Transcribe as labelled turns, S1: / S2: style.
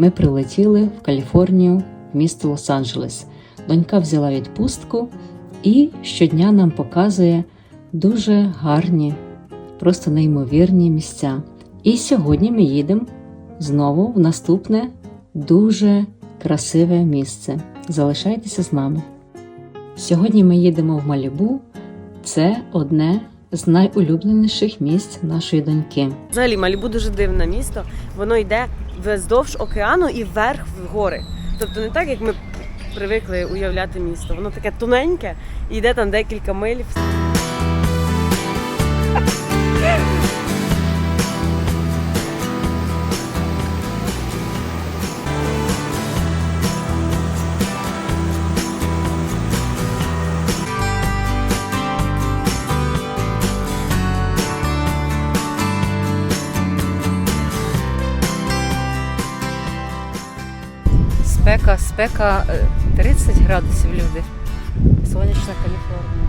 S1: Ми прилетіли в Каліфорнію, в місто Лос-Анджелес. Донька взяла відпустку і щодня нам показує дуже гарні, просто неймовірні місця. І сьогодні ми їдемо знову в наступне дуже красиве місце. Залишайтеся з нами. Сьогодні ми їдемо в Малібу. Це одне з найулюбленіших місць нашої доньки.
S2: Взагалі, Малібу дуже дивне місто. Воно йде вздовж океану і вверх в гори. Тобто не так, як ми привикли уявляти місто. Воно таке тоненьке і йде там декілька миль.
S3: Спека, спека е, 30 градусів люди. Сонячна Каліфорнія.